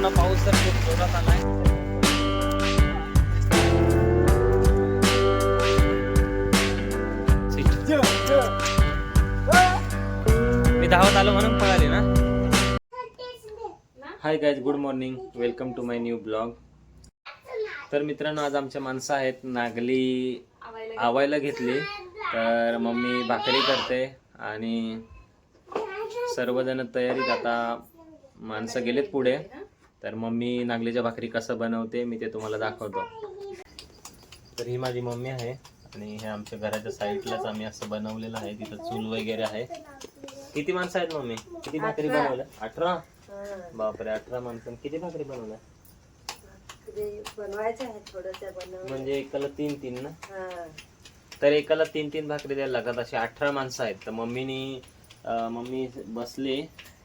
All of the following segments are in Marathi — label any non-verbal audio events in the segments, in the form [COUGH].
मित्रांनो पाऊस तर खूप जोरात आलाय. मी धावत आलो म्हणून पळाले ना. Hi guys good morning welcome to my new blog तर मित्रांनो आज आमच्या माणसं आहेत नागली आवायला घेतली. तर मम्मी भाकरी करते आणि सर्वजण तयारीत आता माणसं गेलेत पुढे. तर मम्मी नागलीच्या भाकरी कसं बनवते मी ते तुम्हाला दाखवतो. तर ही माझी मम्मी आहे आणि हे आमच्या घराच्या साईडलाच आम्ही असं बनवलेलं आहे. तिथं चूल वगैरे आहे. किती माणसं आहेत मम्मी? किती भाकरी बनवल्या? अठरा? बापरे अठरा माणसं. किती भाकरी बनवल्या? म्हणजे एकाला तीन तीन ना? तर एकाला तीन तीन भाकरी द्यायला लागतात. असे अठरा माणसं आहेत. तर मम्मीनी मम्मी बसली.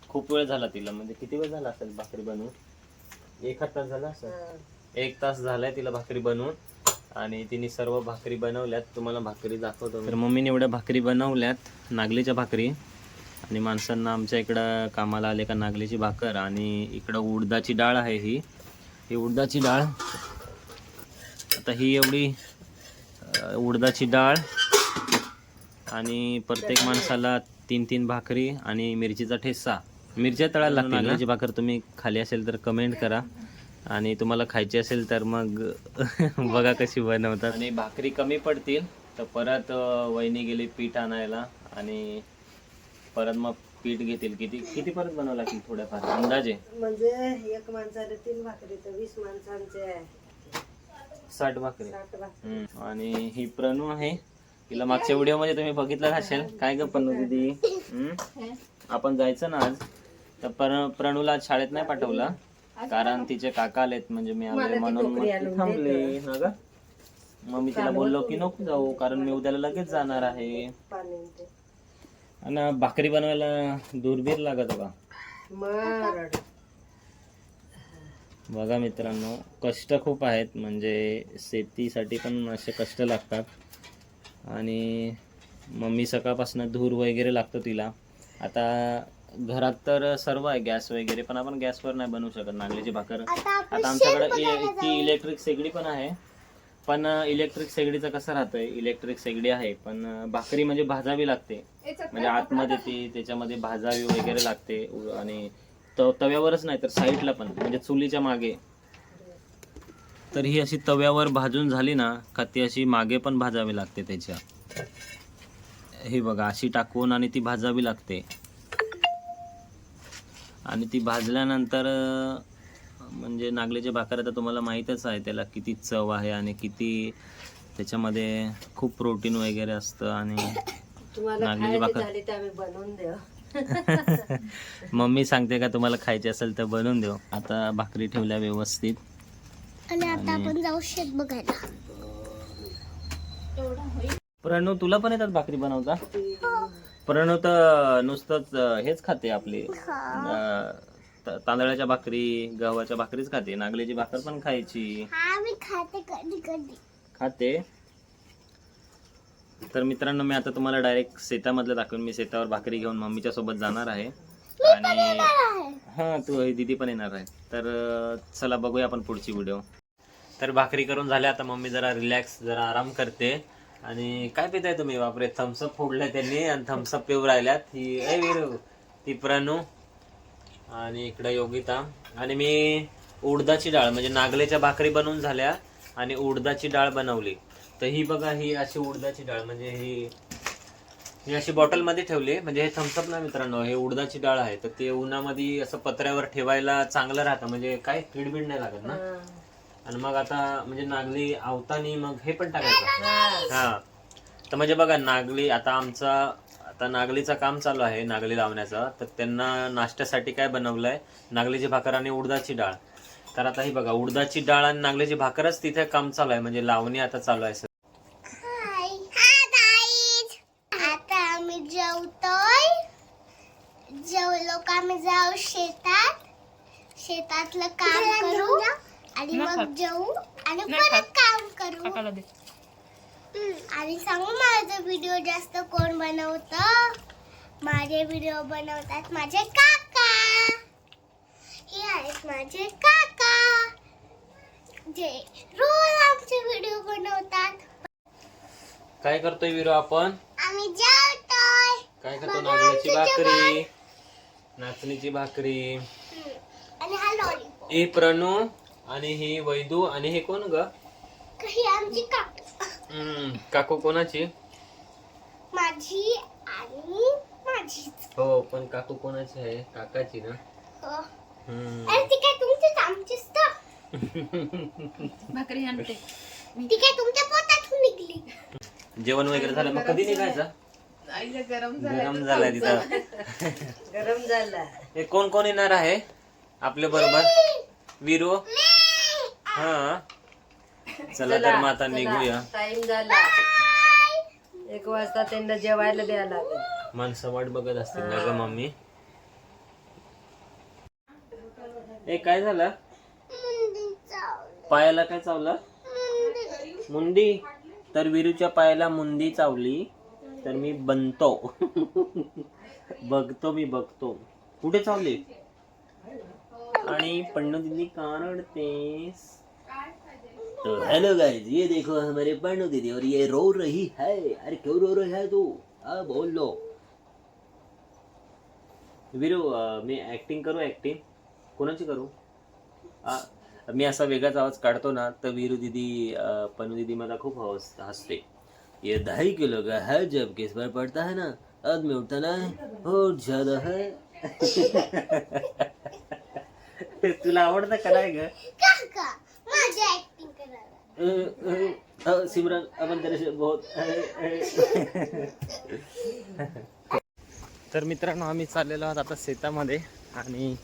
खूप वेळ झाला तिला. म्हणजे किती वेळ झाला असेल भाकरी बनवून? एक तास झाला. एक तास झालाय तिला भाकरी बनवून. आणि तिने सर्व भाकरी बनवल्यात. तुम्हाला भाकरी दाखवतो तर मम्मीने एवढ्या भाकरी बनवल्यात. नागलीच्या भाकरी. आणि माणसांना आमच्या इकडं कामाला आले का नागलीची भाकर. आणि इकडं उडदाची डाळ आहे ही. ही उडदाची डाळ. आता ही एवढी उडदाची डाळ. आणि प्रत्येक माणसाला तीन तीन भाकरी आणि मिरचीचा ठेसा मिरच्या तळायला लागतील नागलीची भाकर तुम्ही खाली असेल तर कमेंट करा. आणि तुम्हाला खायची असेल तर मग [LAUGHS] बघा कशी बनवतात. आणि भाकरी कमी पडतील तर परत वहिनी गेली पीठ आणायला आणि परत मग पीठ घेतील. किती किती परत बनवावं लागतील थोड्याफार? अंदाजे? म्हणजे एक माणसाला तीन भाकरी तर वीस माणसांचे आहे. साठ भाकरी. आणि ही प्रणू आहे. तिला मागच्या व्हिडिओमध्ये तुम्ही बघितलं असेल. काय ग प्रणू दिदी? हम्म? आपण जायचं ना आज? तर प्र- प्रणूला शाळेत नाही पाठवलं. कारण तिचे काका आलेत म्हणजे मी आले म्हणून मग ती थांबली. ना ग मग मी तिला बोललो की नको जाऊ कारण मी उद्याला लगेच जाणार आहे. आणि भाकरी बनवायला दुर्बीर लागत का मरड. बघा मित्रांनो कष्ट खूप आहेत. म्हणजे शेतीसाठी पण असे कष्ट लागतात. आणि मम्मी सकाळपासून धूर वगैरे लागतो तिला. आता घरात तर सर्व आहे गॅस वगैरे पण आपण गॅसवर नाही बनवू शकत नागलीची भाकर. आता आमच्याकडे ती इलेक्ट्रिक शेगडी पण आहे. पण इलेक्ट्रिक शेगडीचं कसं राहतंय? इलेक्ट्रिक शेगडी आहे पण भाकरी म्हणजे भाजावी लागते. म्हणजे आतमध्ये ती त्याच्यामध्ये भाजावी वगैरे लागते. आणि तव्यावरच नाही तर साईडला पण म्हणजे चुलीच्या मागे. तर ही अशी तव्यावर भाजून झाली ना का ती अशी मागे पण भाजावी लागते त्याच्या. हे बघा अशी टाकून आणि ती भाजावी लागते. आणि ती भाजल्यानंतर म्हणजे नागलीचे भाकर आता तुम्हाला माहीतच आहे त्याला किती चव आहे आणि किती त्याच्यामध्ये खूप प्रोटीन वगैरे असतं आणि तुम्हाला नागलीची भाकर. झाली तर आम्ही बनवून देऊ. [LAUGHS] मम्मी सांगते का तुम्हाला खायची असेल तर बनवून देऊ. आता भाकरी ठेवल्या व्यवस्थित. आणि आता आपण जाऊ शेत बघायला. प्रणू तुला पण येतात भाकरी बनवता? प्रणू तर नुसतंच हेच खाते आपली. अं, तांदळाच्या भाकरी गव्हाच्या भाकरीच खाते नागलीची भाकर पण खायची. हा मी खाते कधी कधी. खाते. तर मित्रांनो मी आता तुम्हाला डायरेक्ट शेतामधलं दाखवून मी शेतावर भाकरी घेऊन मम्मीच्या सोबत जाणार आहे. आणि हा तू दीदी पण येणार आहे. तर अं, चला बघूया आपण पुढची व्हिडिओ तर भाकरी करून झाल्या आता मम्मी जरा रिलॅक्स जरा आराम करते. आणि काय पिताय तुम्ही? बापरे थम्सअप फोडलाय त्यांनी आणि थम्सअप पिऊ राहिल्यात. ही ए वीरू ती प्रणू आणि इकडं योगिता. आणि मी उडदाची डाळ म्हणजे नागलेच्या भाकरी बनवून झाल्या आणि उडदाची डाळ बनवली. तर ही बघा ही अशी उडदाची डाळ म्हणजे ही ही अशी बॉटलमध्ये ठेवली. म्हणजे हे थम्सअप ना मित्रांनो हे उडदाची डाळ आहे. तर ते उन्हामध्ये असं पत्र्यावर ठेवायला चांगलं राहतं. म्हणजे काय किडबिड नाही लागत ना? आणि मग आता म्हणजे नागली आवतानी मग हे पण टाकायचं. हा तर म्हणजे बघा नागली आता आमचा आता नागलीचं काम चालू आहे नागली लावण्याचं. तर त्यांना नाश्त्यासाठी काय बनवलंय? नागलीची भाकर आणि उडदाची डाळ. तर आता ही बघा उडदाची डाळ आणि नागलीची भाकरच तिथे काम चालू आहे. म्हणजे लावणी आता चालू आहे सर हाय. हा गाईज आता आम्ही जेवतोय. जेवलो का आम्ही जाऊ शेतात? शेतातलं काम करू. आणि मग जेवू आणि परत काम करू. हम्म, आणि सांगू माझा व्हिडिओ जास्त कोण बनवत? माझे व्हिडिओ बनवतात माझे काका. हे आहेत माझे काका. जे रोज आमचे व्हिडिओ बनवतात. काय करतोय विरो आपण? आम्ही जेवतोय. काय करतो? नागल्याची आमचं भाकरी. नाचणीची भाकरी. हम्म. आणि हा लॉलीपॉप ही प्रणू. आणि ही वैदू आणि हे कोण ग? ही आमची काकू. हम्म, काकू कोणाची? माझी आणि माझी हो पण काकू कोणाची आहे? काकाची ना? हो. हम्म. अरे ती काय तुमचीच आमचीच तर. भाकरी आणते. ती काय तुमच्या पोटातून निघली. जेवण वगैरे झालं? मग कधी निघायचं? आईला गरम गरम झालाय तिथं. गरम झाला हे कोण कोण येणार आहे? आपल्या बरोबर. विरो. हा. चला तर मग आता निघूया. टाइम झाला. एक वाजता त्यांना जेवायला द्यायला लागेल. माणसं वाट बघत असतील ना ग मम्मी? ए काय झालं? पायाला काय चावलं? मुंडी. तर विरूच्या पायाला मुंदी चावली तर मी बनतो. बघतो मी बघतो. कुठे चावले? आणि पन्नू दीदी का रडतेस? तो हेलो गाइस ये देखो हमारे पन्नू दीदी और ये रो रही है। अरे क्यों रो रही है तू? हाँ बोल लो। वीरू मी ऍक्टिंग करू ऍक्टिंग कोणाची करू? आ, मी असा वेगळाच आवाज काढतो ना तर वीरू दीदी पनू दीदी मला खूप हवस हसते. ये ढाई किलो का है जब किस पर पड़ता है ना आदमी उठता ना और ज्यादा है। [LAUGHS] तुला आवडतं का नाही ग? सिमरन अपन तेरे बहुत तर मित्रांनो आम्ही चाललेलो आहोत आता शेतामध्ये आणि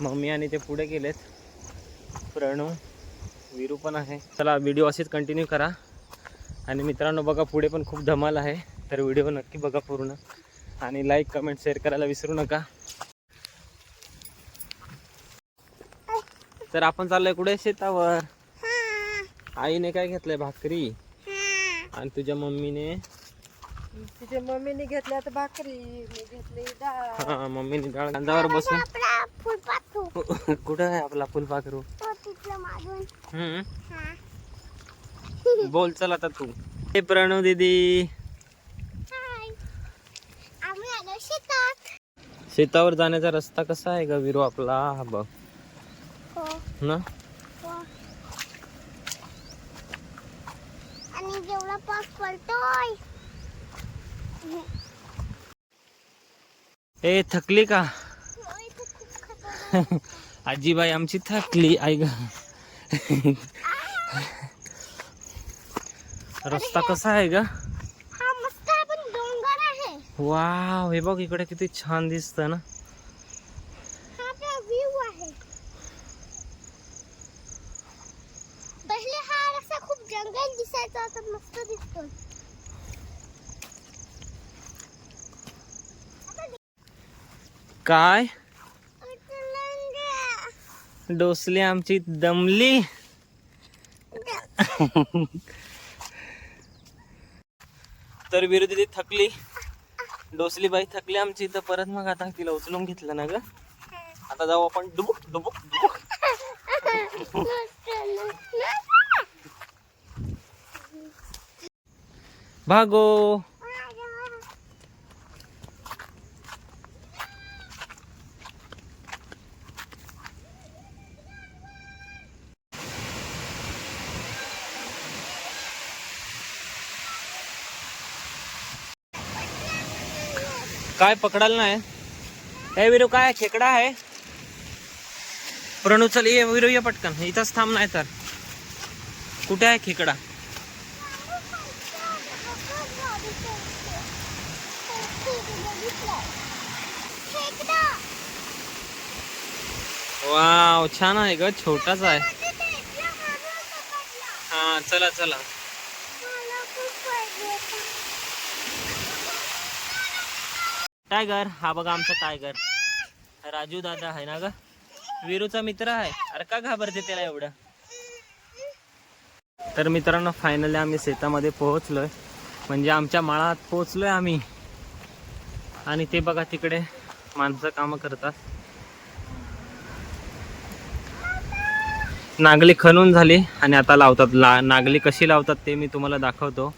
मम्मी आणि ते पुढे गेलेत. प्रणू विरू पण आहे. चला व्हिडिओ असेच कंटिन्यू करा. आणि मित्रांनो बघा पुढे पण खूप धमाल आहे. तर व्हिडिओ नक्की बघा पूर्ण. आणि लाईक कमेंट शेअर करायला विसरू नका. तर आपण चाललोय कुठे? शेतावर. आईने काय घेतलंय भाकरी? आणि तुझ्या मम्मीने? तिच्या मम्मीने घेतल्या तर भाकरी मी घेतली डाळ. हा मम्मीने डाळ. कांदावर बसून? आपला फुलपाखरू [LAUGHS] कुठं आहे आपला फुलपाखरू हम्म. हा. बोल चल आता तू. हे प्रणव दीदी. हाय. आम्ही आलो शेतात. शेतावर जाण्याचा रस्ता कसा आहे ग विरू आपला? हा बघ. हो. ना हो आणि जेवढा पाऊस पडतोय. ए थकली का? खतरनाक [LAUGHS] आजीबाई आमची थकली आई ग. रस्ता कसा आहे ग? हा वाव हे बघ इकडे किती छान दिसतं ना हा आपला व्ह्यू आहे पहिले हा रस्ता खूप जंगल दिसायचा आता मस्त दिसतोय काय. डोसली आमची दमली. तर विरोधी थकली. डोसली बाई थकली आमची तर परत मग आता तिला उचलून घेतलं ना ग. आता जाऊ आपण. डुबुक डुबुक डुबुक. भागो. काय पकडाल नाही. ए विरू काय खेकडा आहे? प्रणू चल ये विरू ये पटकन. इथंच थांब नाही तर. कुठे आहे खेकडा? वाव छान आहे ग छोटाच आहे. हा चला चला. टायगर हा बघा आमचा टायगर राजू दादा आहे ना ग? विरूचा मित्र आहे. अरे का घाबरते त्याला एवढं? तर मित्रांनो फायनली आम्ही शेतामध्ये पोहोचलोय. म्हणजे आमच्या माळात पोहोचलोय आम्ही. आणि ते बघा तिकडे माणसं कामं करतात. नागली खणून झाली आणि आता लावतात. ला नागली कशी लावतात ते मी तुम्हाला दाखवतो.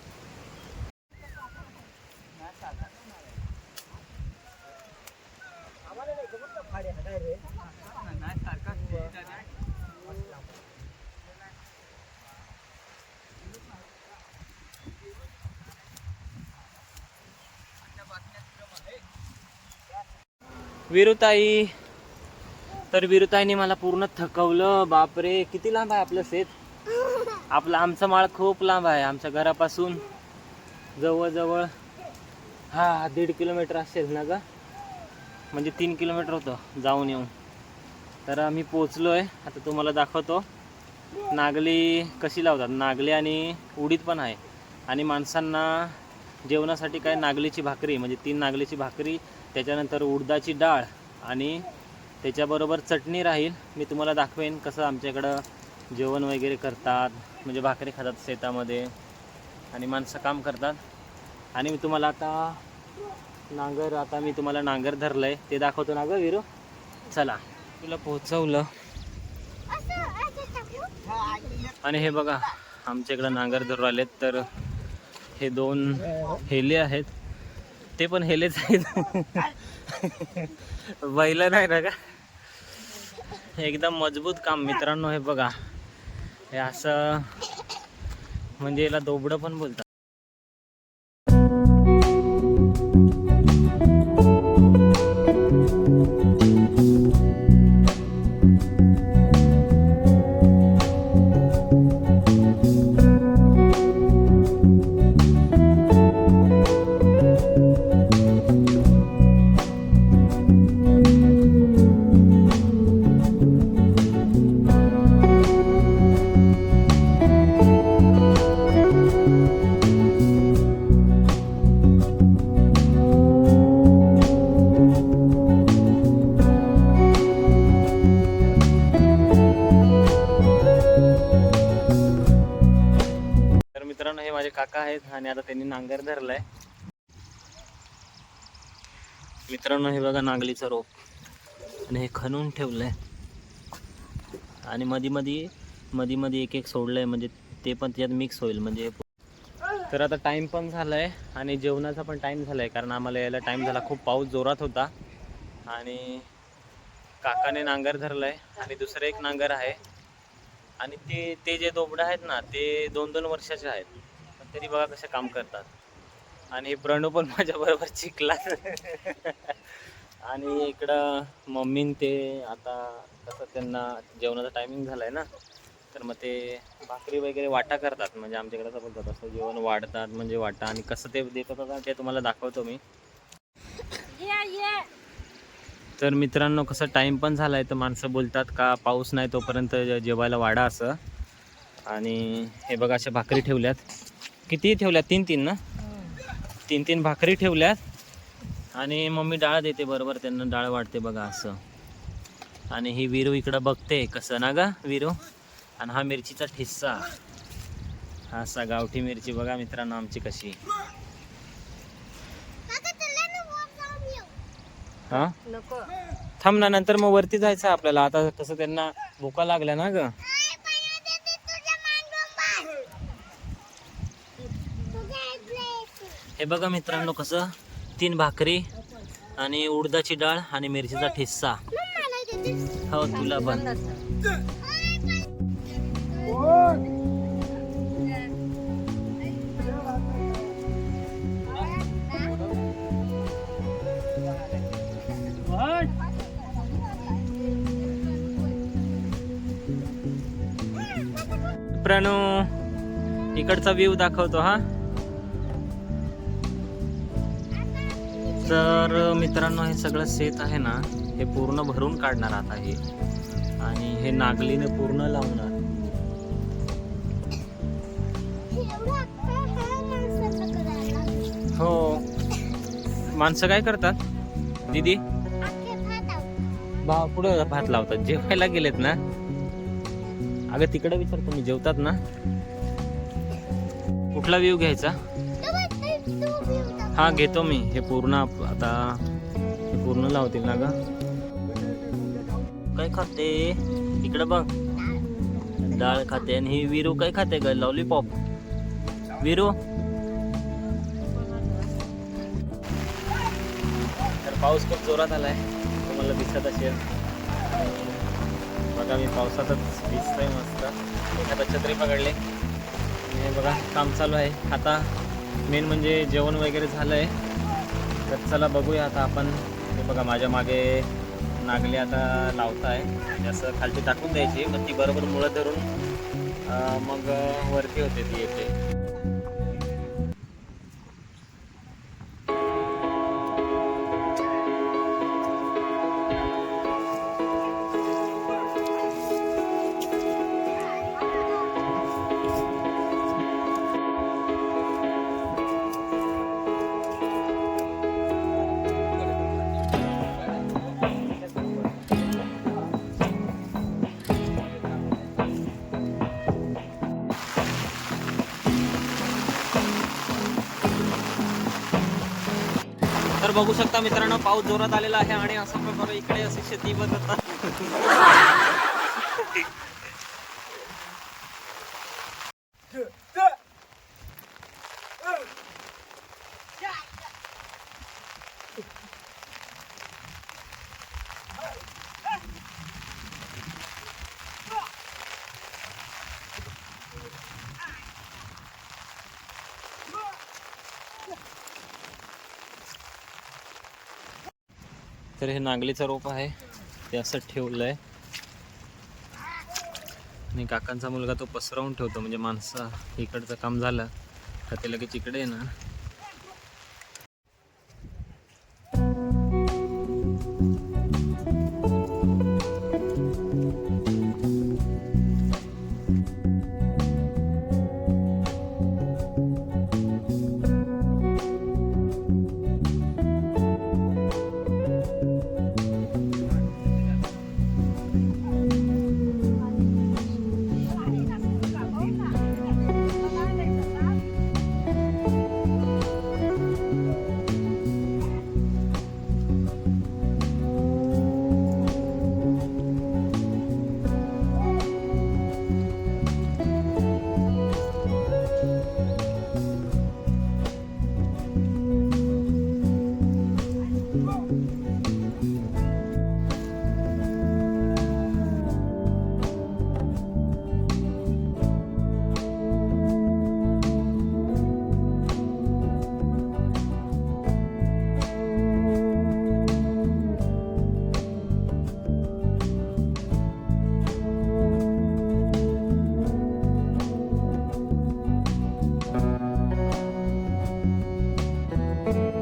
विरुताई. तर विरुताईने मला पूर्ण थकवलं. बापरे किती लांब आहे आपलं शेत? आपलं आमचं माळ खूप लांब आहे. आमच्या घरापासून जवळजवळ हा दीड किलोमीटर असेल ना ग? म्हणजे तीन किलोमीटर होतं जाऊन येऊन. तर आम्ही पोचलो आहे आता तुम्हाला दाखवतो. नागली कशी लावतात? नागली आणि उडीद पण आहे. आणि माणसांना जेवणासाठी काय नागलीची भाकरी म्हणजे तीन नागलीची भाकरी त्याच्यानंतर उडदाची डाळ आणि त्याच्याबरोबर चटणी राहील. मी तुम्हाला दाखवेन कसं आमच्याकडं जेवण वगैरे करतात. म्हणजे भाकरी खातात शेतामध्ये आणि माणसं काम करतात. आणि मी तुम्हाला आता नांगर आता मी तुम्हाला नांगर धरलं आहे ते दाखवतो ना गं विरू. चला. तुला पोहोचवलं. आणि हे बघा आमच्या इकडं नांगर धरू आलेत. तर हे दोन हेले आहेत. ते पण हेलेच आहेत बैल नाही ना का? एकदम मजबूत काम मित्रांनो हे बघा. हे असं म्हणजे याला दोबडं पण बोलतात. माझे काका आहेत आणि आता त्यांनी नांगर धरलाय. मित्रांनो हे बघा नांगलीचं रोप. आणि हे खणून ठेवलंय. आणि मधी मधी मधी मधी एक एक सोडलंय म्हणजे ते पण त्याच्यात मिक्स होईल म्हणजे तर आता टाइम पण झालाय आणि जेवणाचा पण टाइम झालाय कारण आम्हाला यायला टाइम झाला. खूप पाऊस जोरात होता. आणि काकाने नांगर धरलाय आणि दुसरं एक नांगर आहे. आणि ते ते जे दोबडं आहेत ना ते दोन दोन वर्षाचे आहेत. तरी बघा कसे काम करतात. आणि प्रणू पण माझ्या बरोबर शिकला. आणि इकडं मम्मीन ते आता कसं त्यांना जेवणाचा टायमिंग झालाय ना तर मग ते भाकरी वगैरे वाटा करतात. म्हणजे आमच्याकडे असं बोलतात असं जेवण वाढतात म्हणजे वाटा. आणि कसं ते देतात ते तुम्हाला दाखवतो मी. तर मित्रांनो कसं टाईम पण झाला आहे तर माणसं बोलतात का पाऊस नाही तोपर्यंत जेवायला वाढा असं. आणि हे बघा अशा भाकरी ठेवल्यात. किती ठेवल्यात? तीन तीन ना? तीन तीन भाकरी ठेवल्यात. आणि मम्मी डाळ देते बरोबर त्यांना डाळ वाढते बघा असं. आणि ही विरू इकडं बघते कसं ना गा विरू? आणि हा मिरचीचा ठिस्सा. हा असा गावठी मिरची बघा मित्रांनो आमची कशी. हा? नको. थांब ना नंतर मग वरती जायचं आपल्याला. आता कसं त्यांना भुका लागल्या ना ग? हे बघा मित्रांनो कसं तीन भाकरी आणि उडदाची डाळ आणि मिरचीचा ठिस्सा. हो तुला पण. प्रणू इकडचा व्ह्यू दाखवतो हा. तर मित्रांनो हे सगळं शेत आहे ना हे पूर्ण भरून काढणार आता हे. आणि हे नागलीने पूर्ण लावणार. हो. माणसं काय करतात? दीदी? भाव पुढे भात लावतात? जेवायला गेलेत ना? अगं तिकडे विचारतो मी जेवतात ना? कुठला व्ह्यू घ्यायचा? हा घेतो मी. हे पूर्ण आता हे पूर्ण लावतील ना ग? काय खाते? इकडे बघ. डाळ खाते आणि ही विरू काय खाते काय लावली पॉप विरू? तर पाऊस खूप जोरात आलाय. तुम्हाला दिसत असेल. बघा मी पावसातच दिसतोय मस्त. एखादा छत्री पकडले. बघा काम चालू आहे. आता मेन म्हणजे जेवण वगैरे झालं आहे तर चला बघूया आता आपण. हे बघा माझ्या मागे नागली आता लावताय. म्हणजे असं खालची टाकून द्यायची मग ती बरोबर मुळं धरून मग वरती होते ती येते. बघू शकता मित्रांनो पाऊस जोरात आलेला आहे आणि असा प्रकारे इकडे अशी शेती बदलतात. हे नागलीचं रोप आहे. ते असं ठेवलं आहे आणि काकांचा मुलगा तो पसरवून ठेवतो म्हणजे माणसं इकडचं काम झालं का ते लगेच इकडे येणार. हाय.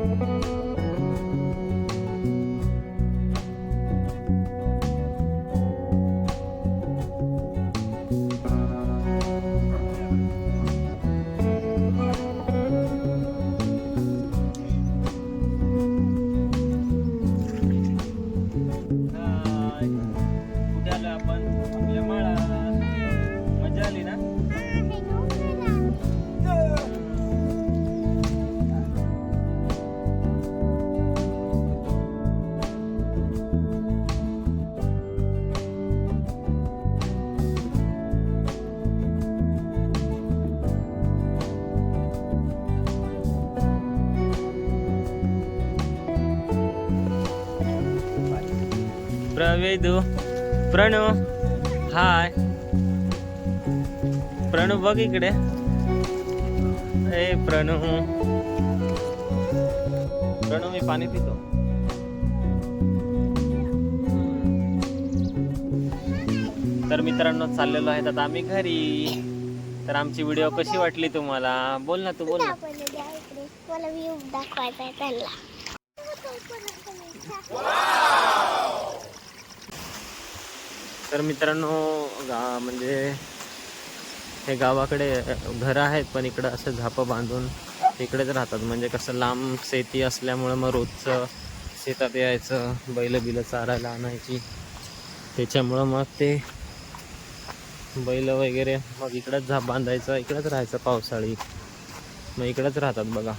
वेदू। प्रणू हाय। प्रणू बघ इकडे. ए प्रणू. प्रणू मी पाणी पितो. तर मित्रांनो चाललेलो आहेत आता आम्ही घरी. तर आमची व्हिडिओ कशी वाटली तुम्हाला? बोल ना तू बोल ना. मला व्ह्यू दाखवायचा आहे त्यांना तर मित्रांनो गा म्हणजे हे गावाकडे घरं आहेत पण इकडं असं झापं बांधून इकडेच राहतात. म्हणजे कसं लांब शेती असल्यामुळं मग रोजचं शेतात यायचं बैल बिलं चारायला आणायची. त्याच्यामुळं मग ते बैल वगैरे मग इकडंच झाप बांधायचं इकडंच राहायचं पावसाळी. मग इकडंच राहतात बघा.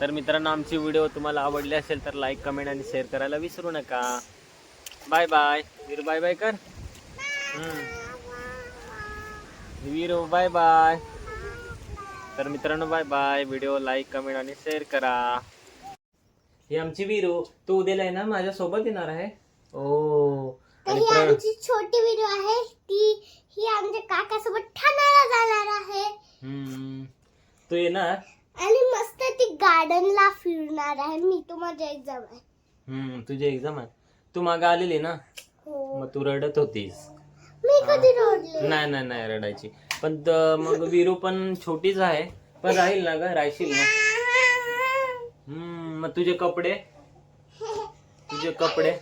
तर मित्रांनो आमची व्हिडिओ तुम्हाला आवडली असेल तर लाईक कमेंट आणि शेअर करायला विसरू नका. Bye bye. Veer bye bye कर. Veeru bye bye. तर मित्रांनो bye bye. Video like comment आणि शेअर करा. ही आमची वीरू तू उद्याला आहे ना माझ्या सोबत येणार आहे? ओ. आणि ही प्र- आमची छोटी व्हिडिओ आहे. ती ही आमच्या काकासोबत ठाण्याला जाणार आहे. हम्म. तू येणार? आणि मस्त ती गार्डनला फिरणार आहे. मी तो माझा एक्झाम आहे. हम्म तुझी एक्झाम आहे तू मागं आलेली ना? हो. मग तू रडत होतीस. मी कधी रोडले? नाही नाही नाही रडायची. पण त- मग वीरू पण छोटीच आहे. पण राहील ना ग? राहशील ना? हम्म मग तुझे कपडे? [LAUGHS] तुझे कपडे?